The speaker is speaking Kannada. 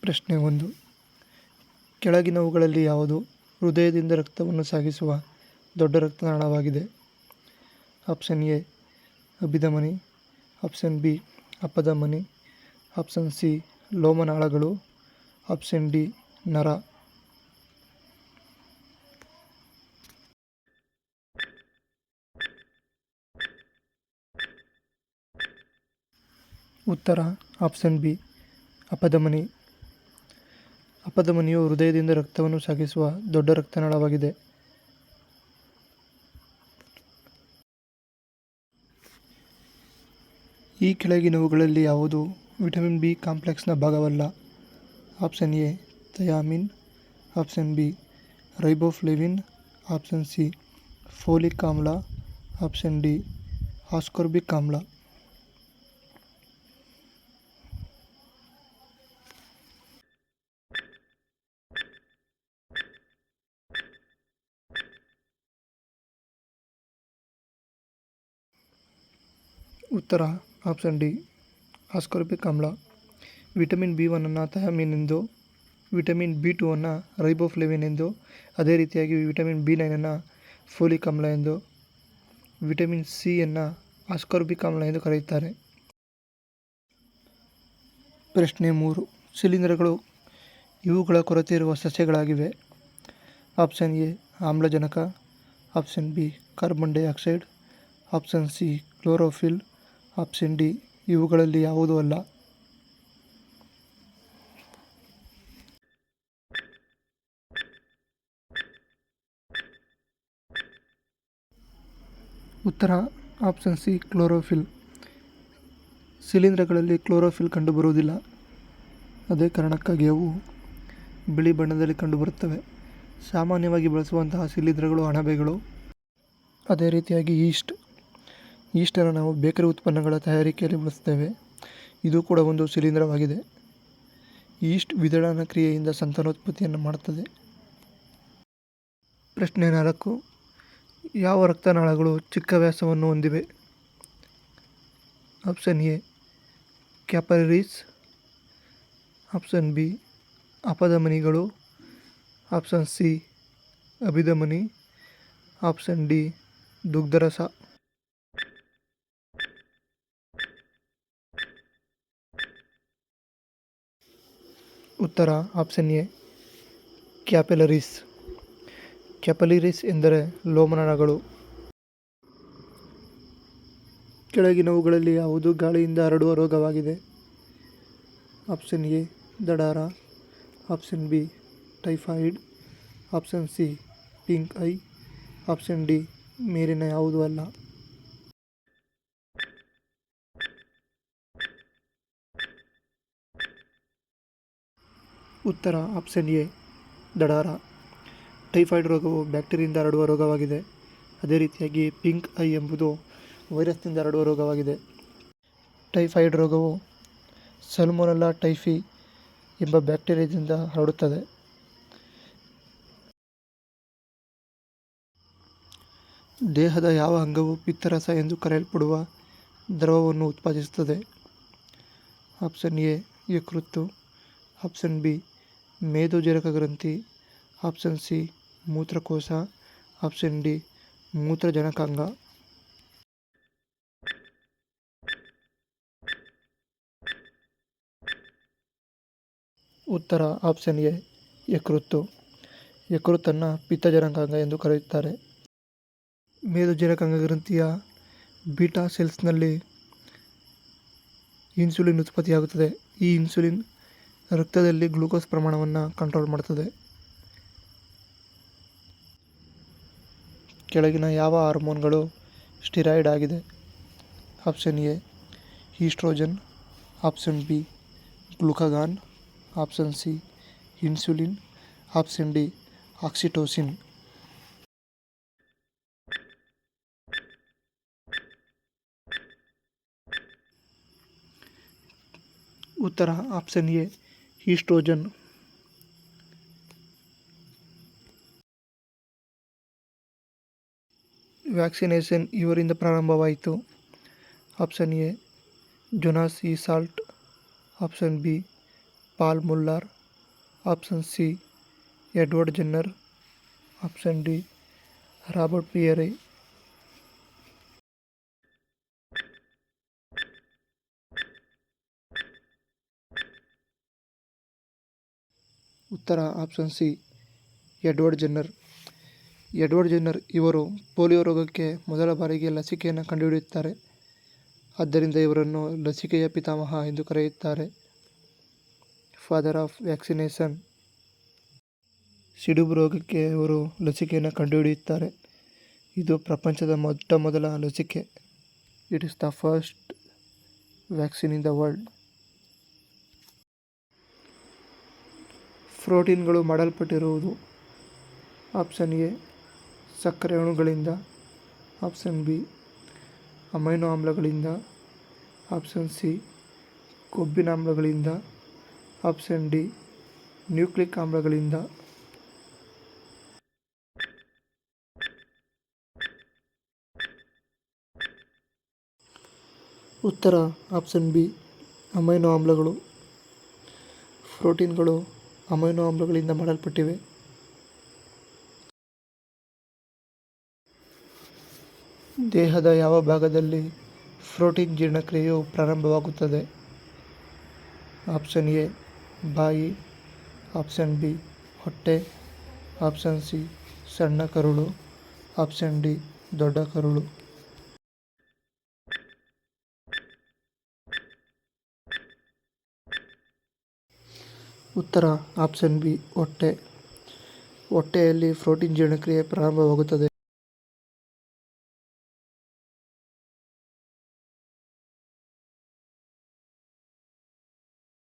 ಪ್ರಶ್ನೆ ಒಂದು. ಕೆಳಗಿನವುಗಳಲ್ಲಿ ಯಾವುದು ಹೃದಯದಿಂದ ರಕ್ತವನ್ನು ಸಾಗಿಸುವ ದೊಡ್ಡ ರಕ್ತನಾಳವಾಗಿದೆ ಆಪ್ಷನ್ ಎ, ಅಭಿಧಮನಿ. ಆಪ್ಷನ್ ಬಿ, ಅಪಧಮನಿ. ಆಪ್ಷನ್ ಸಿ ಲೋಮನಾಳಗಳು ಆಪ್ಷನ್ ಡಿ, ನರ. ಉತ್ತರ, ಆಪ್ಷನ್ ಬಿ, ಅಪಧಮನಿ. ಅಪಧಮನಿಯು ಹೃದಯದಿಂದ ರಕ್ತವನ್ನು ಸಾಗಿಸುವ ದೊಡ್ಡ ರಕ್ತನಾಳವಾಗಿದೆ. ಈ ಕೆಳಗಿನವುಗಳಲ್ಲಿ ಯಾವುದು ವಿಟಮಿನ್ ಬಿ ಕಾಂಪ್ಲೆಕ್ಸ್ನ ಭಾಗವಲ್ಲ? Option A, thiamine. Option B, riboflavin. Option C, folic ಆಮ್ಲ. ಆಪ್ಷನ್ ಡಿ, ಆಸ್ಕೊರ್ಬಿಕ್ ಆಮ್ಲ. ಉತ್ತರ ಆಪ್ಷನ್ ಡಿ ಆಸ್ಕೊರ್ಬಿಕ್ ಆಮ್ಲ ವಿಟಮಿನ್ ಬಿ ಒನ್ನನ್ನು ಥಯಾಮಿನ್ ಎಂದು ವಿಟಮಿನ್ ಬಿ ಟು ಅನ್ನು ರೈಬೋಫ್ಲೆವಿನ್ ಎಂದು, ಅದೇ ರೀತಿಯಾಗಿ ವಿಟಮಿನ್ ಬಿ ನೈನನ್ನು ಫೋಲಿಕ್ ಆಮ್ಲ ಎಂದು ವಿಟಮಿನ್ ಸಿಯನ್ನು ಆಸ್ಕೊರ್ಬಿಕ್ ಆಮ್ಲ ಎಂದು ಕರೆಯುತ್ತಾರೆ. ಪ್ರಶ್ನೆ ಮೂರು ಶಿಲೀಂಧ್ರಗಳು ಇವುಗಳ ಕೊರತೆ ಇರುವ ಸಸ್ಯಗಳಾಗಿವೆ. ಆಪ್ಷನ್ ಎ ಆಮ್ಲಜನಕ. Option B carbon dioxide option C chlorophyll option D ಇವುಗಳಲ್ಲಿ ಯಾವುದೂ ಅಲ್ಲ. ಉತ್ತರ, ಆಪ್ಷನ್ ಸಿ, ಕ್ಲೋರೋಫಿಲ್. ಶಿಲೀಂಧ್ರಗಳಲ್ಲಿ ಕ್ಲೋರೋಫಿಲ್ ಕಂಡುಬರುವುದಿಲ್ಲ. ಅದೇ ಕಾರಣಕ್ಕಾಗಿ ಅವು ಬಿಳಿ ಬಣ್ಣದಲ್ಲಿ ಕಂಡುಬರುತ್ತವೆ. ಸಾಮಾನ್ಯವಾಗಿ ಬಳಸುವಂತಹ ಶಿಲೀಂಧ್ರಗಳು ಅಣಬೆಗಳು. ಅದೇ ರೀತಿಯಾಗಿ ಈಸ್ಟ್. ಈಸ್ಟನ್ನು ನಾವು ಬೇಕರಿ ಉತ್ಪನ್ನಗಳ ತಯಾರಿಕೆಯಲ್ಲಿ ಬಳಸ್ತೇವೆ ಇದು ಕೂಡ ಒಂದು ಶಿಲೀಂಧ್ರವಾಗಿದೆ. ಈಸ್ಟ್ ವಿದಳನ ಕ್ರಿಯೆಯಿಂದ ಸಂತಾನೋತ್ಪತ್ತಿಯನ್ನು ಮಾಡುತ್ತದೆ. ಪ್ರಶ್ನೆ ನಾಲ್ಕು. ಯಾವ ರಕ್ತನಾಳಗಳು ಚಿಕ್ಕ ವ್ಯಾಸವನ್ನು ಹೊಂದಿವೆ? Option A capillaries option B, ಅಪಧಮನಿಗಳು. Option C, ಅಭಿಧಮನಿ. ಆಪ್ಷನ್ ಡಿ, ದುಗ್ಧರಸ. ಉತ್ತರ ಆಪ್ಷನ್ ಎ, ಕ್ಯಾಪೆಲರೀಸ್. ಕ್ಯಾಪಿಲರೀಸ್ ಎಂದರೆ ಲೋಮನಾಳಗಳು ಕೆಳಗಿನವುಗಳಲ್ಲಿ ಯಾವುದು ಗಾಳಿಯಿಂದ ಹರಡುವ ರೋಗವಾಗಿದೆ? Option A, ದಡಾರ. Option B, typhoid. Option C, pink eye. Option D ಮೇಲಿನ ಯಾವುದೂ ಅಲ್ಲ. ಉತ್ತರ ಆಪ್ಷನ್ ಎ, ದಡಾರ. ಟೈಫಾಯ್ಡ್ ರೋಗವು ಬ್ಯಾಕ್ಟೀರಿಯಿಂದ ಹರಡುವ ರೋಗವಾಗಿದೆ. ಅದೇ ರೀತಿಯಾಗಿ ಪಿಂಕ್ ಐ ಎಂಬುದು ವೈರಸ್ನಿಂದ ಹರಡುವ ರೋಗವಾಗಿದೆ. ಟೈಫಾಯ್ಡ್ ರೋಗವು ಸಲ್ಮೊನೆಲ್ಲಾ ಟೈಫಿ ಎಂಬ ಬ್ಯಾಕ್ಟೀರಿಯಾದಿಂದ ಹರಡುತ್ತದೆ. ದೇಹದ ಯಾವ ಅಂಗವು ಪಿತ್ತರಸ ಎಂದು ಕರೆಯಲ್ಪಡುವ ದ್ರವವನ್ನು ಉತ್ಪಾದಿಸುತ್ತದೆ? ಆಪ್ಷನ್ ಎ, ಯಕೃತ್ತು. ಆಪ್ಷನ್ ಬಿ ಮೇದೋಜೀರಕ ಗ್ರಂಥಿ ಆಪ್ಷನ್ ಸಿ, ಮೂತ್ರಕೋಶ, ಆಪ್ಷನ್ ಡಿ, ಮೂತ್ರಜನಕಾಂಗ. ಉತ್ತರ, ಆಪ್ಷನ್ ಎ, ಯಕೃತ್ತು. ಯಕೃತ್ತನ್ನು ಪಿತ್ತಜನಕಾಂಗ ಎಂದು ಕರೆಯುತ್ತಾರೆ. ಮೇದೋಜನಕಾಂಗ ಗ್ರಂಥಿಯ ಬೀಟಾ ಸೆಲ್ಸ್ನಲ್ಲಿ ಇನ್ಸುಲಿನ್ ಉತ್ಪತ್ತಿಯಾಗುತ್ತದೆ. ಈ ಇನ್ಸುಲಿನ್ ರಕ್ತದಲ್ಲಿ ಗ್ಲೂಕೋಸ್ ಪ್ರಮಾಣವನ್ನು ಕಂಟ್ರೋಲ್ ಮಾಡ್ತದೆ. ಕೆಳಗಿನ ಯಾವ ಹಾರ್ಮೋನ್ಗಳು ಸ್ಟಿರಾಯ್ಡ್ ಆಗಿದೆ? Option A estrogen option B glucagon option C insulin option D oxytocin ಉತ್ತರ ಆಪ್ಷನ್ ಎ ಈಸ್ಟ್ರೋಜನ್ ವ್ಯಾಕ್ಸಿನೇಷನ್ ಇವರಿಂದ ಪ್ರಾರಂಭವಾಯಿತು। Option A Jonas E salt option B Paul Muller option C Edward Jenner option D Robert Peary ಉತ್ತರ option C, Edward Jenner. Edward Jenner ಇವರು ಪೋಲಿಯೋ ರೋಗಕ್ಕೆ ಮೊದಲ ಬಾರಿಗೆ ಲಸಿಕೆಯನ್ನು ಕಂಡುಹಿಡಿಯುತ್ತಾರೆ. ಆದ್ದರಿಂದ ಇವರನ್ನು ಲಸಿಕೆಯ ಪಿತಾಮಹ ಎಂದು ಕರೆಯುತ್ತಾರೆ. ಫಾದರ್ ಆಫ್ ವ್ಯಾಕ್ಸಿನೇಷನ್ ಸಿಡುಬು ರೋಗಕ್ಕೆ ಇವರು ಲಸಿಕೆಯನ್ನು ಕಂಡುಹಿಡಿಯುತ್ತಾರೆ. ಇದು ಪ್ರಪಂಚದ ಮೊಟ್ಟ ಮೊದಲ ಲಸಿಕೆ. It is the first vaccine in the world ಪ್ರೋಟೀನ್ಗಳು ಮಾಡಲ್ಪಟ್ಟಿರುವುದು ಆಪ್ಷನ್ ಎ, ಸಕ್ಕರೆ ಅಣುಗಳಿಂದ, ಆಪ್ಷನ್ ಬಿ, ಅಮೈನೋ ಆಮ್ಲಗಳಿಂದ, ಆಪ್ಷನ್ ಸಿ, ಕೊಬ್ಬಿನ ಆಮ್ಲಗಳಿಂದ, ಆಪ್ಷನ್ ಡಿ, ನ್ಯೂಕ್ಲಿಕ್ ಆಮ್ಲಗಳಿಂದ. ಉತ್ತರ, ಆಪ್ಷನ್ ಬಿ, ಅಮೈನೋ ಆಮ್ಲಗಳು, ಪ್ರೋಟೀನ್ಗಳು. ಅಮೈನೋ ಆಮ್ಲಗಳಿಂದ ಮಾಡಲ್ಪಟ್ಟಿವೆ. ದೇಹದ ಯಾವ ಭಾಗದಲ್ಲಿ ಪ್ರೋಟೀನ್ ಜೀರ್ಣಕ್ರಿಯೆಯು ಪ್ರಾರಂಭವಾಗುತ್ತದೆ? ಆಪ್ಷನ್ ಎ, ಬಾಯಿ. ಆಪ್ಷನ್ ಬಿ, ಹೊಟ್ಟೆ. ಆಪ್ಷನ್ ಸಿ, ಸಣ್ಣ ಕರುಳು. ಆಪ್ಷನ್ ಡಿ, ದೊಡ್ಡ ಕರುಳು. ಉತ್ತರ ಆಪ್ಷನ್ ಬಿ ಹೊಟ್ಟೆ. ಹೊಟ್ಟೆಯಲ್ಲಿ ಪ್ರೋಟೀನ್ ಜೀರ್ಣಕ್ರಿಯೆ ಪ್ರಾರಂಭವಾಗುತ್ತದೆ.